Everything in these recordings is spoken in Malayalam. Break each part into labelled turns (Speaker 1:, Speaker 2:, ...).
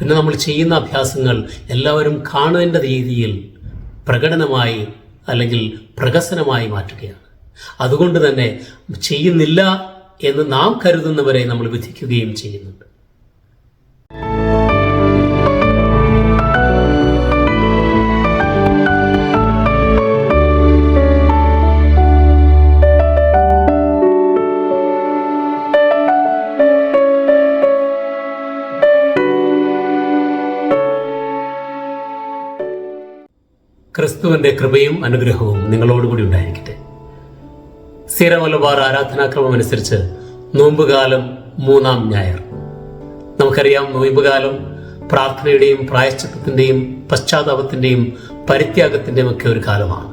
Speaker 1: പിന്നെ നമ്മൾ ചെയ്യുന്ന അഭ്യാസങ്ങൾ എല്ലാവരും കാണേണ്ട രീതിയിൽ പ്രകടനമായി അല്ലെങ്കിൽ പ്രകസനമായി മാറ്റുകയാണ്. അതുകൊണ്ട് തന്നെ ചെയ്യുന്നില്ല എന്ന് നാം കരുതുന്നവരെ നമ്മൾ വിധിക്കുകയും ചെയ്യുന്നുണ്ട്. ക്രിസ്തുവിന്റെ കൃപയും അനുഗ്രഹവും നിങ്ങളോടുകൂടി ഉണ്ടായിരിക്കട്ടെ. സീറ മലബാർ ആരാധനാക്രമം അനുസരിച്ച് നോമ്പുകാലം മൂന്നാം ഞായർ. നമുക്കറിയാം നോയമ്പുകാലം പ്രാർത്ഥനയുടെയും പ്രായശ്ചിത്തത്തിന്റെയും പശ്ചാത്താപത്തിന്റെയും പരിത്യാഗത്തിന്റെയും ഒക്കെ ഒരു കാലമാണ്.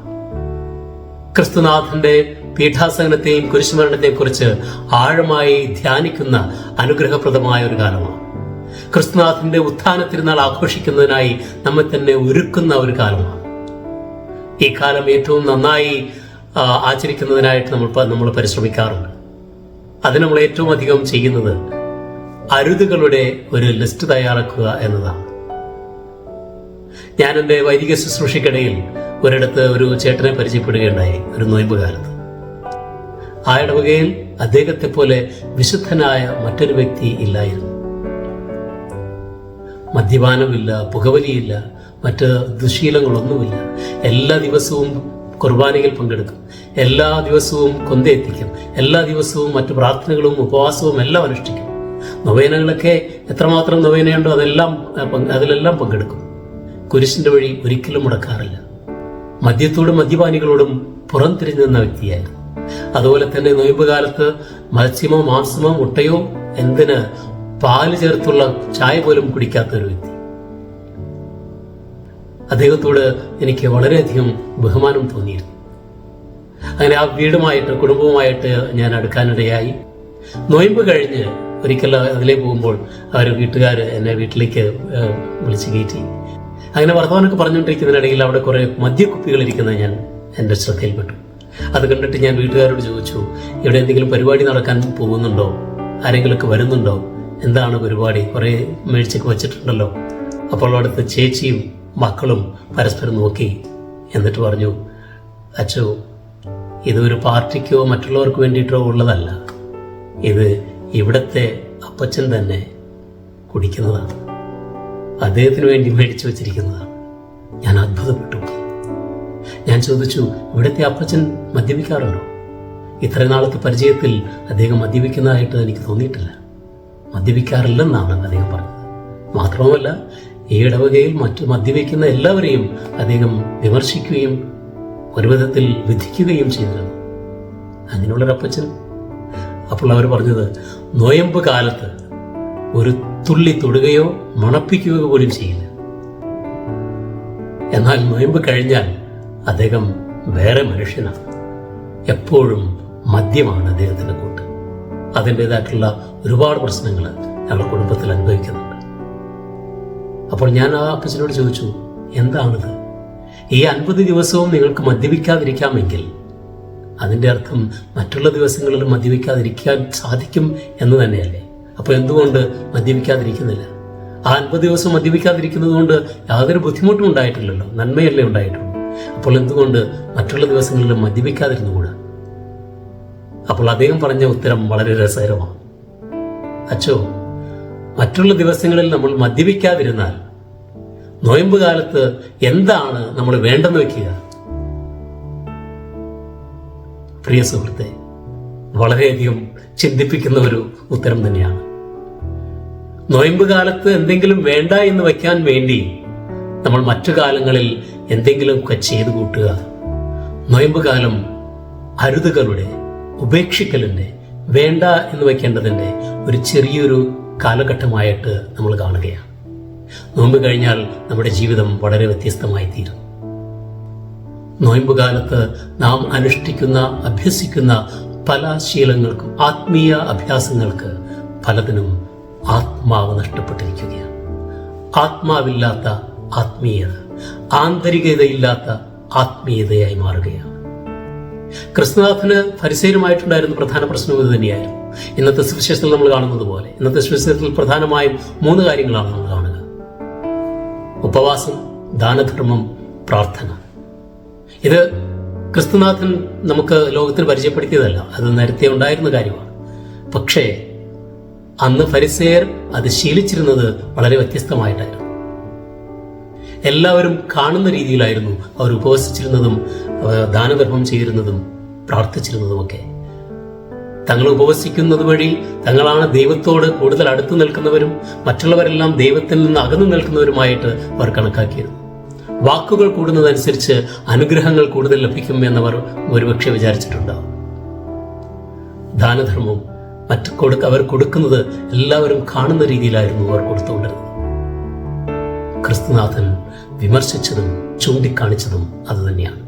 Speaker 1: ക്രിസ്തുനാഥന്റെ പീഠാസനത്തെയും കുരിശുമരണത്തെയും കുറിച്ച് ആഴമായി ധ്യാനിക്കുന്ന അനുഗ്രഹപ്രദമായ ഒരു കാലമാണ്. ക്രിസ്തുനാഥന്റെ ഉത്ഥാന തിരുനാൾ ആഘോഷിക്കുന്നതിനായി നമ്മെ തന്നെ ഒരുക്കുന്ന ഒരു കാലമാണ്. ഈ കാലം ഏറ്റവും നന്നായി ആചരിക്കുന്നതിനായിട്ട് നമ്മൾ നമ്മൾ പരിശ്രമിക്കാറുണ്ട്. അത് നമ്മൾ ഏറ്റവും അധികം ചെയ്യുന്നത് അരുതുകളുടെ ഒരു ലിസ്റ്റ് തയ്യാറാക്കുക എന്നതാണ്. ഞാൻ എന്റെ വൈദിക ശുശ്രൂഷയ്ക്കിടയിൽ ഒരിടത്ത് ഒരു ചേട്ടനെ പരിചയപ്പെടുകയുണ്ടായി ഒരു നോയമ്പ് കാലത്ത് ആ ഇടവകയിൽ അദ്ദേഹത്തെ പോലെ വിശുദ്ധനായ മറ്റൊരു വ്യക്തി ഇല്ലായിരുന്നു. മദ്യപാനമില്ല പുകവലിയില്ല മറ്റ് ദുശീലങ്ങളൊന്നുമില്ല. എല്ലാ ദിവസവും കുർബാനയിൽ പങ്കെടുക്കും. എല്ലാ ദിവസവും കൊന്തയെത്തിക്കും എല്ലാ ദിവസവും മറ്റു പ്രാർത്ഥനകളും ഉപവാസവും എല്ലാം അനുഷ്ഠിക്കും. നൊവേനകളൊക്കെ എത്രമാത്രം നൊവേനയുണ്ടോ അതെല്ലാം അതിലെല്ലാം പങ്കെടുക്കും. കുരിശിന്റെ വഴി ഒരിക്കലും മുടക്കാറില്ല. മദ്യത്തോടും മദ്യപാനികളോടും പുറംതിരിഞ്ഞു നിന്ന വ്യക്തിയായിരുന്നു. അതുപോലെ തന്നെ നൊയമ്പ് കാലത്ത് മത്സ്യമോ മാംസമോ മുട്ടയോ എന്തിന് പാൽ ചേർത്തുള്ള ചായ പോലും കുടിക്കാത്ത ഒരു വ്യക്തി. അദ്ദേഹത്തോട് എനിക്ക് വളരെയധികം ബഹുമാനം തോന്നിയിരുന്നു. അങ്ങനെ ആ വീടുമായിട്ട് കുടുംബവുമായിട്ട് ഞാൻ അടുക്കാനിടയായി. നൊയമ്പ് കഴിഞ്ഞ് ഒരിക്കൽ അതിലേ പോകുമ്പോൾ അവർ വീട്ടുകാർ എന്നെ വീട്ടിലേക്ക് വിളിച്ചു കയറ്റി. അങ്ങനെ വർത്തമാനമൊക്കെ പറഞ്ഞുകൊണ്ടിരിക്കുന്നതിനിടയിൽ അവിടെ കുറേ മദ്യക്കുപ്പികൾ ഇരിക്കുന്നത് ഞാൻ എന്റെ ശ്രദ്ധയിൽപ്പെട്ടു. അത് കണ്ടിട്ട് ഞാൻ വീട്ടുകാരോട് ചോദിച്ചു ഇവിടെ എന്തെങ്കിലും പരിപാടി നടക്കാൻ പോകുന്നുണ്ടോ? ആരെങ്കിലുമൊക്കെ വരുന്നുണ്ടോ? എന്താണ് പരിപാടി? കുറേ മേടിച്ചൊക്കെ വെച്ചിട്ടുണ്ടല്ലോ. അപ്പോൾ അവിടുത്തെ ചേച്ചിയും മക്കളും പരസ്പരം നോക്കി എന്നിട്ട് പറഞ്ഞു അച്ചോ ഇത് ഒരു പാർട്ടിക്കോ മറ്റുള്ളവർക്ക് വേണ്ടിയിട്ടോ ഉള്ളതല്ല. ഇത് ഇവിടത്തെ അപ്പച്ചൻ തന്നെ കുടിക്കുന്നതാണ്. അദ്ദേഹത്തിന് വേണ്ടി മേടിച്ചു വച്ചിരിക്കുന്നതാണ്. ഞാൻ അത്ഭുതപ്പെട്ടു. ഞാൻ ചോദിച്ചു ഇവിടുത്തെ അപ്പച്ചൻ മദ്യപിക്കാറുണ്ടോ? ഇത്ര നാളത്തെ പരിചയത്തിൽ അദ്ദേഹം മദ്യപിക്കുന്നതായിട്ട് എനിക്ക് തോന്നിയിട്ടില്ല. മദ്യപിക്കാറില്ലെന്നാണ് അദ്ദേഹം പറഞ്ഞത്. മാത്രവുമല്ല ഈ ഇടവകയിൽ മറ്റു മദ്യപിക്കുന്ന എല്ലാവരെയും അദ്ദേഹം വിമർശിക്കുകയും ഒരു വിധത്തിൽ വിധിക്കുകയും ചെയ്തിരുന്നു. അങ്ങനെയുള്ളൊരപ്പച്ചൻ. അപ്പോൾ അവർ പറഞ്ഞത് നോയമ്പ് കാലത്ത് ഒരു തുള്ളി തൊടുകയോ മണപ്പിക്കുകയോ പോലും ചെയ്യില്ല. എന്നാൽ നോയമ്പ് കഴിഞ്ഞാൽ അദ്ദേഹം വേറെ മനുഷ്യനാണ്. എപ്പോഴും മദ്യമാണ് അദ്ദേഹത്തിന്റെ കൂട്ട്. അതിന്റെതായിട്ടുള്ള ഒരുപാട് പ്രശ്നങ്ങൾ ഞങ്ങളുടെ കുടുംബത്തിൽ അനുഭവിക്കുന്നുണ്ട് അപ്പോൾ ഞാൻ ആ അപ്പച്ചനോട് ചോദിച്ചു എന്താണിത്? ഈ അൻപത് ദിവസവും നിങ്ങൾക്ക് മദ്യപിക്കാതിരിക്കാമെങ്കിൽ അതിന്റെ അർത്ഥം മറ്റുള്ള ദിവസങ്ങളിൽ മദ്യപിക്കാതിരിക്കാൻ സാധിക്കും എന്ന് തന്നെയല്ലേ? അപ്പോൾ എന്തുകൊണ്ട് മദ്യപിക്കാതിരിക്കുന്നില്ല? ആ അൻപത് ദിവസം മദ്യപിക്കാതിരിക്കുന്നത് കൊണ്ട് യാതൊരു ബുദ്ധിമുട്ടും ഉണ്ടായിട്ടില്ലല്ലോ. നന്മയല്ലേ ഉണ്ടായിട്ടുള്ളൂ. അപ്പോൾ എന്തുകൊണ്ട് മറ്റുള്ള ദിവസങ്ങളിൽ മദ്യപിക്കാതിരുന്നുകൂടാ? അപ്പോൾ അദ്ദേഹം പറഞ്ഞ ഉത്തരം വളരെ രസകരമാണ്. അച്ചോ മറ്റുള്ള ദിവസങ്ങളിൽ നമ്മൾ മദ്യപിക്കാതിരുന്നാൽ നോയമ്പ് കാലത്ത് എന്താണ് നമ്മൾ വേണ്ടെന്ന് വെക്കുക? പ്രിയ സുഹൃത്തെ വളരെയധികം ചിന്തിപ്പിക്കുന്ന ഒരു ഉത്തരം തന്നെയാണ്. നോയമ്പ് കാലത്ത് എന്തെങ്കിലും വേണ്ട എന്ന് വയ്ക്കാൻ വേണ്ടി നമ്മൾ മറ്റു കാലങ്ങളിൽ എന്തെങ്കിലുമൊക്കെ ചെയ്തു കൂട്ടുക. നോയമ്പ് കാലം അരുതുകളുടെ ഉപേക്ഷിക്കലിന്റെ വേണ്ട എന്ന് വയ്ക്കേണ്ടതിന്റെ ഒരു ചെറിയൊരു കാലഘട്ടമായിട്ട് നമ്മൾ കാണുകയാണ്. നോമ്പ് കഴിഞ്ഞാൽ നമ്മുടെ ജീവിതം വളരെ വ്യത്യസ്തമായി തീരും നോയമ്പ് കാലത്ത് നാം അനുഷ്ഠിക്കുന്ന അഭ്യസിക്കുന്ന പല ശീലങ്ങൾക്കും ആത്മീയ അഭ്യാസങ്ങൾക്ക് പലതിനും ആത്മാവ് നഷ്ടപ്പെട്ടിരിക്കുകയാണ്. ആത്മാവില്ലാത്ത ആത്മീയത ആന്തരികതയില്ലാത്ത ആത്മീയതയായി മാറുകയാണ്. ക്രിസ്തുനാഥന് പരിസരമായിട്ടുണ്ടായിരുന്ന പ്രധാന പ്രശ്നം ഇത് തന്നെയായിരുന്നു. ഇന്നത്തെ സുവിശേഷത്തിൽ നമ്മൾ കാണുന്നത് പോലെ ഇന്നത്തെ സുവിശേഷത്തിൽ പ്രധാനമായും മൂന്ന് കാര്യങ്ങളാണ് നമ്മൾ കാണുക. ഉപവാസം ദാനധർമ്മം പ്രാർത്ഥന. ഇത് ക്രിസ്തുനാഥൻ നമുക്ക് ലോകത്തിന് പരിചയപ്പെടുത്തിയതല്ല. അത് നേരത്തെ ഉണ്ടായിരുന്ന കാര്യമാണ്. പക്ഷേ അന്ന് ഫരിസേർ അത് ശീലിച്ചിരുന്നത് വളരെ വ്യത്യസ്തമായിട്ടായിരുന്നു. എല്ലാവരും കാണുന്ന രീതിയിലായിരുന്നു അവർ ഉപവസിച്ചിരുന്നതും ദാനധർമ്മം ചെയ്തിരുന്നതും പ്രാർത്ഥിച്ചിരുന്നതുമൊക്കെ. തങ്ങൾ ഉപവസിക്കുന്നത് വഴി തങ്ങളാണ് ദൈവത്തോട് കൂടുതൽ അടുത്തു നിൽക്കുന്നവരും മറ്റുള്ളവരെല്ലാം ദൈവത്തിൽ നിന്ന് അകന്നു നിൽക്കുന്നവരുമായിട്ട് അവർ കണക്കാക്കിയിരുന്നു. വാക്കുകൾ കൂടുന്നതനുസരിച്ച് അനുഗ്രഹങ്ങൾ കൂടുതൽ ലഭിക്കും എന്നവർ ഒരുപക്ഷെ വിചാരിച്ചിട്ടുണ്ടാവും ദാനധർമ്മം മറ്റു കൊടുക്ക അവർ കൊടുക്കുന്നത് എല്ലാവരും കാണുന്ന രീതിയിലായിരുന്നു അവർ കൊടുത്തുകൊണ്ടിരുന്നത്. ക്രിസ്തുനാഥൻ വിമർശിച്ചതും ചൂണ്ടിക്കാണിച്ചതും അതുതന്നെയാണ്.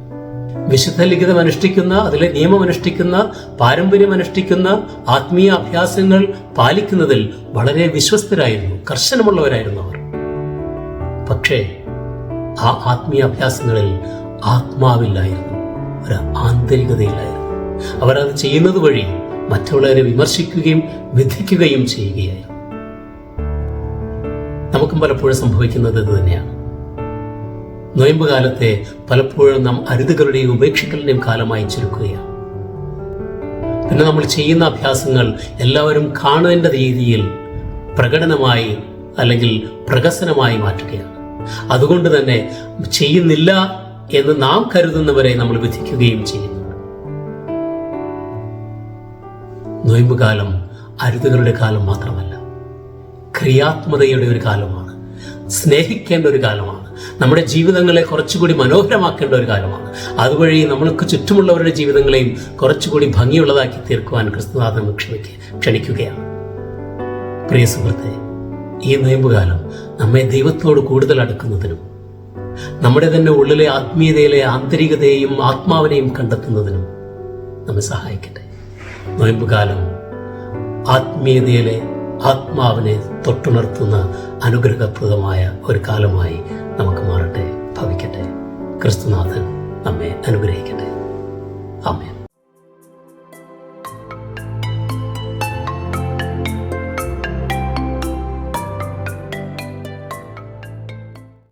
Speaker 1: വിശുദ്ധ ലിഖിതം അനുഷ്ഠിക്കുന്ന അതിലെ നിയമം അനുഷ്ഠിക്കുന്ന പാരമ്പര്യം അനുഷ്ഠിക്കുന്ന ആത്മീയ അഭ്യാസങ്ങൾ പാലിക്കുന്നതിൽ വളരെ വിശ്വസ്തരായിരുന്നു കർശനമുള്ളവരായിരുന്നു അവർ. പക്ഷേ ആ ആത്മീയ അഭ്യാസങ്ങളിൽ ആത്മാവില്ലായിരുന്നു ഒരു ആന്തരികതയില്ലായിരുന്നു. അവരത് ചെയ്യുന്നത് വഴി മറ്റുള്ളവരെ വിമർശിക്കുകയും വിധിക്കുകയും ചെയ്യുകയായിരുന്നു. നമുക്കും പലപ്പോഴും സംഭവിക്കുന്നത് ഇത് തന്നെയാണ്. നൊയമ്പ് കാലത്തെ പലപ്പോഴും നാം അരുതുകളുടെയും ഉപേക്ഷിക്കലിന്റെയും കാലമായി ചുരുക്കുകയാണ്. പിന്നെ നമ്മൾ ചെയ്യുന്ന അഭ്യാസങ്ങൾ എല്ലാവരും കാണേണ്ട രീതിയിൽ പ്രകടനമായി അല്ലെങ്കിൽ പ്രകസനമായി മാറ്റുകയാണ്. അതുകൊണ്ട് തന്നെ ചെയ്യുന്നില്ല എന്ന് നാം കരുതുന്നവരെ നമ്മൾ വിധിക്കുകയും ചെയ്യുന്നു. നൊയമ്പ് കാലം അരുതുകളുടെ കാലം മാത്രമല്ല. ക്രിയാത്മതയുടെ ഒരു കാലമാണ്. സ്നേഹിക്കേണ്ട ഒരു കാലമാണ്. നമ്മുടെ ജീവിതങ്ങളെ കുറച്ചുകൂടി മനോഹരമാക്കേണ്ട ഒരു കാലമാണ്. അതുവഴി നമ്മൾക്ക് ചുറ്റുമുള്ളവരുടെ ജീവിതങ്ങളെയും കുറച്ചുകൂടി ഭംഗിയുള്ളതാക്കി തീർക്കുവാൻ ക്രിസ്തുനാഥൻ ക്ഷമിക്ക ക്ഷണിക്കുകയാണ്. പ്രിയ സുഹൃത്തെ ഈ നോയമ്പുകാലം നമ്മെ ദൈവത്തോട് കൂടുതൽ അടുക്കുന്നതിനും നമ്മുടെ തന്നെ ഉള്ളിലെ ആത്മീയതയിലെ ആന്തരികതയെയും ആത്മാവിനെയും കണ്ടെത്തുന്നതിനും നമ്മെ സഹായിക്കട്ടെ. നോയമ്പുകാലം ആത്മീയതയിലെ ആത്മാവിനെ തൊട്ടുണർത്തുന്ന അനുഗ്രഹപ്രദമായ ഒരു കാലമായി നമുക്ക് മാറട്ടെ ഭവിക്കട്ടെ. ക്രിസ്തുനാഥൻ നമ്മെ അനുഗ്രഹിക്കട്ടെ. ആമേൻ.